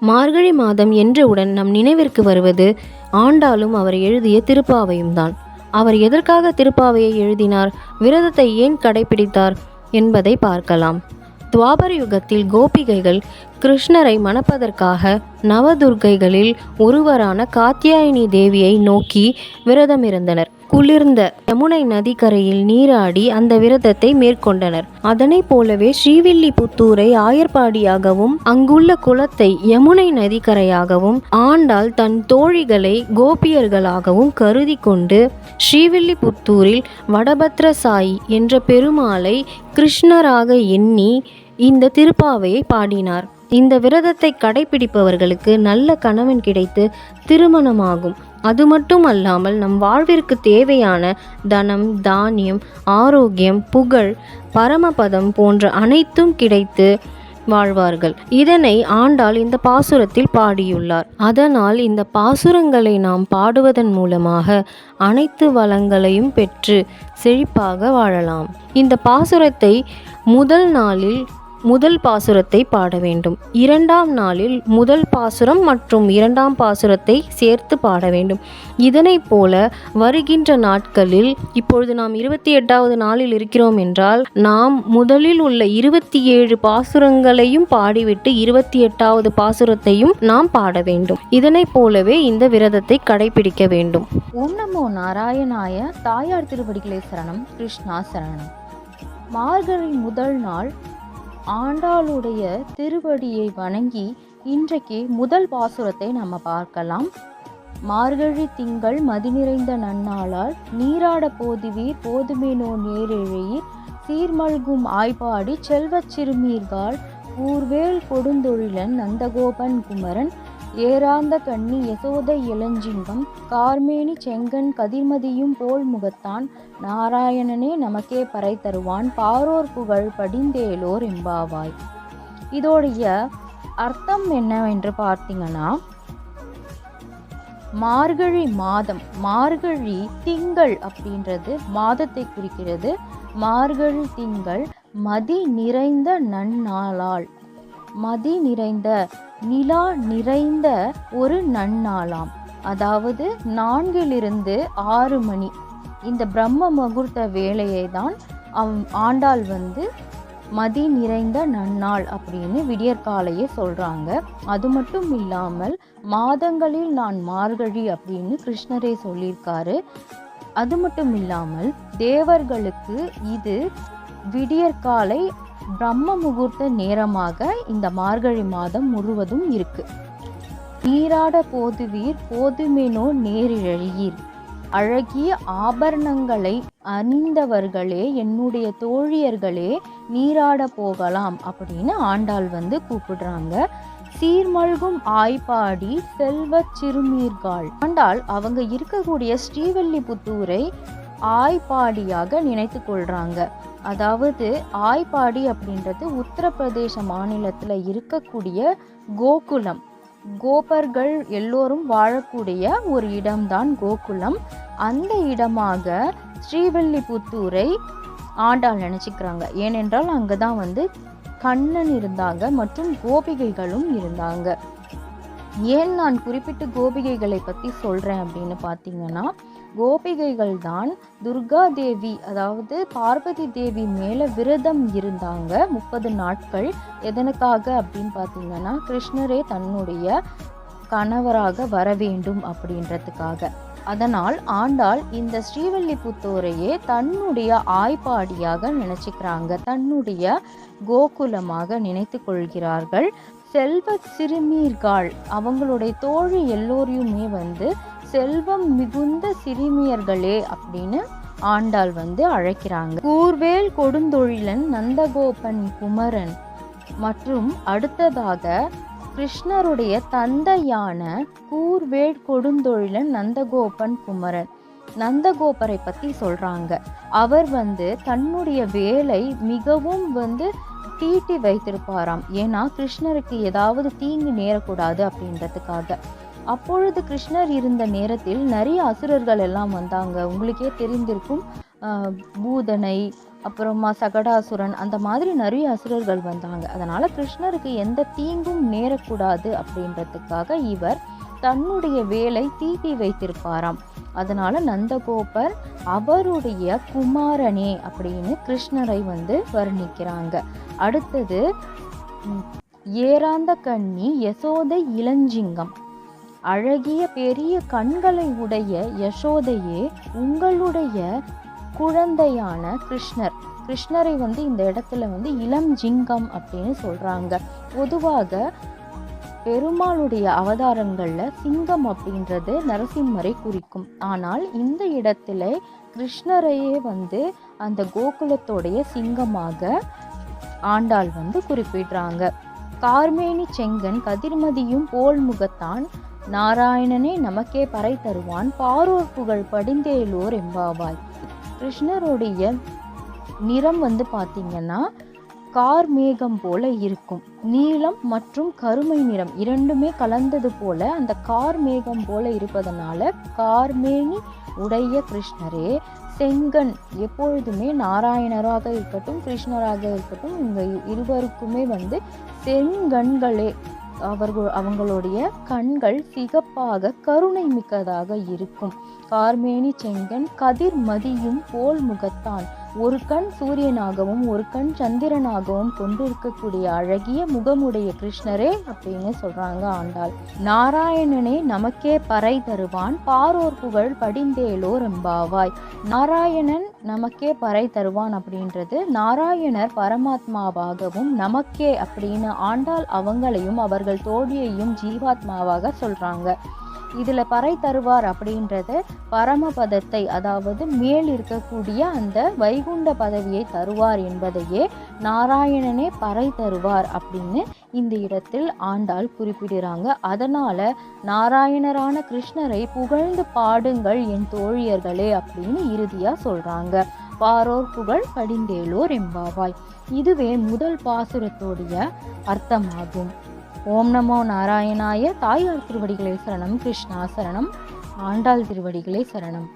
மார்கழி மாதம் என்றவுடன் நம் நினைவிற்கு வருவது ஆண்டாளும் அவர் எழுதிய திருப்பாவையும் தான் அவர் எதற்காக திருப்பாவையை எழுதினார்? விரதத்தை ஏன் கடைபிடித்தார்? என்பதை பார்க்கலாம். துவாபர யுகத்தில் கோபிகைகள் கிருஷ்ணரை மணப்பதற்காக நவதுர்க்கைகளில் ஒருவரான காத்தியாயினி தேவியை நோக்கி விரதமிருந்தனர். குளிர்ந்த யமுனை நதிக்கரையில் நீராடி அந்த விரதத்தை மேற்கொண்டனர். அதனைப் போலவே ஸ்ரீவில்லிபுத்தூரை ஆயர்பாடியாகவும் அங்குள்ள குளத்தை யமுனை நதிக்கரையாகவும் ஆண்டாள் தன் தோழிகளை கோபியர்களாகவும் கருதி கொண்டு ஸ்ரீவில்லிபுத்தூரில் வடபத்ரசாயி என்ற பெருமாளை கிருஷ்ணராக எண்ணி இந்த திருப்பாவையை பாடினார். இந்த விரதத்தை கடைபிடிப்பவர்களுக்கு நல்ல கணவன் கிடைத்து திருமணமாகும். அது மட்டும் அல்லாமல் நம் வாழ்விற்கு தேவையான தனம் தானியம் ஆரோக்கியம் புகழ் பரமபதம் போன்ற அனைத்தும் கிடைத்து வாழ்வார்கள். இதனை ஆண்டாள் இந்த பாசுரத்தில் பாடியுள்ளார். அதனால் இந்த பாசுரங்களை நாம் பாடுவதன் மூலமாக அனைத்து வளங்களையும் பெற்று செழிப்பாக வாழலாம். இந்த பாசுரத்தை முதல் நாளில் முதல் பாசுரத்தை பாட வேண்டும். இரண்டாம் நாளில் முதல் பாசுரம் மற்றும் இரண்டாம் பாசுரத்தை சேர்த்து பாட வேண்டும். இதனைப் போல வருகின்ற நாட்களில் இப்பொழுது நாம் இருபத்தி எட்டாவது நாளில் இருக்கிறோம் என்றால் நாம் முதலில் உள்ள இருபத்தி ஏழு பாசுரங்களையும் பாடிவிட்டு இருபத்தி எட்டாவது பாசுரத்தையும் நாம் பாட வேண்டும். இதனைப் போலவே இந்த விரதத்தை கடைபிடிக்க வேண்டும். ஓம் நமோ நாராயணாய தாயார் திருவடிகளே சரணம் கிருஷ்ணா சரணம். மார்கழி முதல் நாள் ஆண்டாளுடைய திருவடியை வணங்கி இன்றைக்கு முதல் பாசுரத்தை நம்ம பார்க்கலாம். மார்கழி திங்கள் மதி நிறைந்த நன்னாளால் நீராட போதுவீர் போதுமேனோ நேரிழையீர். சீர்மல்கும் ஆய்பாடி செல்வச் சிறுமீர்கால் ஊர்வேல் கொடுந்தொழிலன் நந்தகோபன் குமரன் ஏராந்த கண்ணி யசோத இளஞ்சிங்கம் கார்மேனி செங்கன் கதிர்மதியும் போல் முகத்தான் நாராயணனே நமக்கே பறை தருவான் பாரோர் புகழ் படிந்தேலோர் எம்பாவாய் இதோடைய அர்த்தம் என்னவென்று பார்த்தீங்கன்னா மார்கழி மாதம் மார்கழி திங்கள் அப்படின்றது மாதத்தை குறிக்கிறது. மார்கழி திங்கள் மதி நிறைந்த நன்னாளால் மதி நிறைந்த நிலா நிறைந்த ஒரு நன்னாளாம். அதாவது நான்கிலிருந்து ஆறு மணி. இந்த பிரம்ம முகூர்த்த வேலையை தான் அவ் ஆண்டாள் வந்து மதி நிறைந்த நன்னாள் அப்படின்னு விடியற்காலையே சொல்கிறாங்க அது மட்டும் இல்லாமல் மாதங்களில் நான் மார்கழி அப்படின்னு கிருஷ்ணரே சொல்லியிருக்காரு. அது மட்டும் இல்லாமல் தேவர்களுக்கு இது விடியற்காலை பிரம்ம முகூர்த்த நேரமாக இந்த மார்கழி மாதம் முழுவதும் இருக்கு. நீராட போதுவீர் போதுமெனோ நேரிழீர் அழகிய ஆபரணங்களை அணிந்தவர்களே என்னுடைய தோழியர்களே நீராட போகலாம் அப்படின்னு ஆண்டாள் வந்து கூப்பிடுறாங்க. சீர்மல்கும் ஆய்ப்பாடி செல்வச் சிறுமீர்காள் ஆண்டாள் அவங்க இருக்கக்கூடிய ஸ்ரீவல்லிபுத்தூரை ஆய்ப்பாடியாக நினைத்து கொள்றாங்க. அதாவது ஆய்ப்பாடி அப்படின்றது உத்தரப்பிரதேச மாநிலத்தில் இருக்கக்கூடிய கோகுலம். கோபர்கள் எல்லோரும் வாழக்கூடிய ஒரு இடம்தான் கோகுலம். அந்த இடமாக ஸ்ரீவில்லிபுத்தூரை ஆண்டாள் நினச்சிக்கிறாங்க. ஏனென்றால் அங்கே தான் வந்து கண்ணன் இருந்தாங்க மற்றும் கோபிகைகளும் இருந்தாங்க. ஏன் நான் குறிப்பிட்டு கோபிகைகளை பற்றி சொல்கிறேன் அப்படின்னு பார்த்தீங்கன்னா கோபிகைகள் தான் துர்கா தேவி அதாவது பார்வதி தேவி மேலே விரதம் இருந்தாங்க முப்பது நாட்கள். எதனுக்காக அப்படின்னு பார்த்தீங்கன்னா கிருஷ்ணரே தன்னுடைய கணவராக வர வேண்டும் அப்படின்றதுக்காக. அதனால் ஆண்டாள் இந்த ஸ்ரீவல்லிபுத்தூரையே தன்னுடைய ஆய்ப்பாடியாக நினச்சிக்கிறாங்க. தன்னுடைய கோகுலமாக நினைத்து கொள்கிறார்கள். செல்வ சிறுமீர்கள் அவங்களுடைய தோழி எல்லோரையுமே வந்து செல்வம் மிகுந்த சிறுமியர்களே அப்படின்னு ஆண்டாள் வந்து அழைக்கிறாங்க. கூர்வேல் கொடுந்தொழிலன் நந்தகோபன் குமரன் மற்றும் அடுத்ததாக கிருஷ்ணருடைய தந்தையான கூர்வேல் கொடுந்தொழிலன் நந்தகோபன் குமரன். நந்தகோபரை பற்றி சொல்கிறாங்க அவர் வந்து தன்னுடைய வேலை மிகவும் வந்து தீட்டி வைத்திருப்பாராம். ஏன்னா கிருஷ்ணருக்கு ஏதாவது தீங்கு நேரக்கூடாது அப்படின்றதுக்காக. அப்பொழுது கிருஷ்ணர் இருந்த நேரத்தில் நிறைய அசுரர்கள் எல்லாம் வந்தாங்க. உங்களுக்கே தெரிந்திருக்கும் பூதனை அப்புறமா சகடாசுரன் அந்த மாதிரி நிறைய அசுரர்கள் வந்தாங்க. அதனால் கிருஷ்ணருக்கு எந்த தீங்கும் நேரக்கூடாது அப்படின்றதுக்காக இவர் தன்னுடைய வேலை தீட்டி வைத்திருப்பாராம். அதனால் நந்தகோபர் அவருடைய குமாரனே அப்படின்னு கிருஷ்ணரை வந்து வர்ணிக்கிறாங்க. அடுத்தது ஏராந்த கண்ணி யசோதை இளஞ்சிங்கம். அழகிய பெரிய கண்களை உடைய யசோதையே உங்களுடைய குழந்தையான கிருஷ்ணர். கிருஷ்ணரை வந்து இந்த இடத்துல வந்து இளம் ஜிங்கம் அப்படின்னு சொல்றாங்க. பொதுவாக பெருமாளுடைய அவதாரங்களில் சிங்கம் அப்படின்றது நரசிம்மரை குறிக்கும். ஆனால் இந்த இடத்துல கிருஷ்ணரையே வந்து அந்த கோகுலத்தோடைய சிங்கமாக ஆண்டாள் வந்து குறிப்பிடுறாங்க. கார்மேனி செங்கன் கதிர்மதியும் போல் முகத்தான் நாராயணனே நமக்கே பறை தருவான். பாரூர் புகழ் படிந்தேலூர் எம்பாவாய். கிருஷ்ணருடைய நிறம் வந்து பார்த்தீங்கன்னா கார் மேகம் போல இருக்கும். நீலம் மற்றும் கருமை நிறம் இரண்டுமே கலந்தது போல அந்த கார் மேகம் போல இருப்பதனால கார்மேனி உடைய கிருஷ்ணரே. செங்கன் எப்பொழுதுமே நாராயணராக இருக்கட்டும் கிருஷ்ணராக இருக்கட்டும் இவங்க இருவருக்குமே வந்து செங்கண்களே அவர்கள் அவங்களுடைய கண்கள் சிகப்பாக கருணை மிக்கதாக இருக்கும். கார்மேனி செங்கன் கதிர் மதியும் போல் முகத்தான். ஒரு கண் சூரியனாகவும் ஒரு கண் சந்திரனாகவும் கொண்டிருக்கக்கூடிய அழகிய முகமுடைய கிருஷ்ணரே அப்படின்னு சொல்றாங்க ஆண்டாள். நாராயணனே நமக்கே பறை தருவான் பாரோர் புகழ் படிந்தேலோ ரெம்பாவாய். நாராயணன் நமக்கே பறை தருவான் அப்படின்றது நாராயணர் பரமாத்மாவாகவும் நமக்கே அப்படின்னு ஆண்டாள் அவங்களையும் அவர்கள் தோழியையும் ஜீவாத்மாவாக சொல்றாங்க. இதில் பறை தருவார் அப்படின்றது பரமபதத்தை அதாவது மேல் இருக்கக்கூடிய அந்த வைகுண்ட பதவியை தருவார் என்பதையே நாராயணனே பறை தருவார் அப்படின்னு இந்த இடத்தில் ஆண்டாள் குறிப்பிடுறாங்க. அதனால நாராயணரான கிருஷ்ணரை புகழ்ந்து பாடுங்கள் என் தோழியர்களே அப்படின்னு இறுதியாக சொல்கிறாங்க பாரோர் புகழ் படிந்தேலோர் எம்பாவாய் இதுவே முதல் பாசுரத்தோடைய அர்த்தமாகும். ஓம் நமோ நாராயணாய தாயார் திருவடிகளே சரணம் கிருஷ்ணா சரணம் ஆண்டாள் திருவடிகளே சரணம்.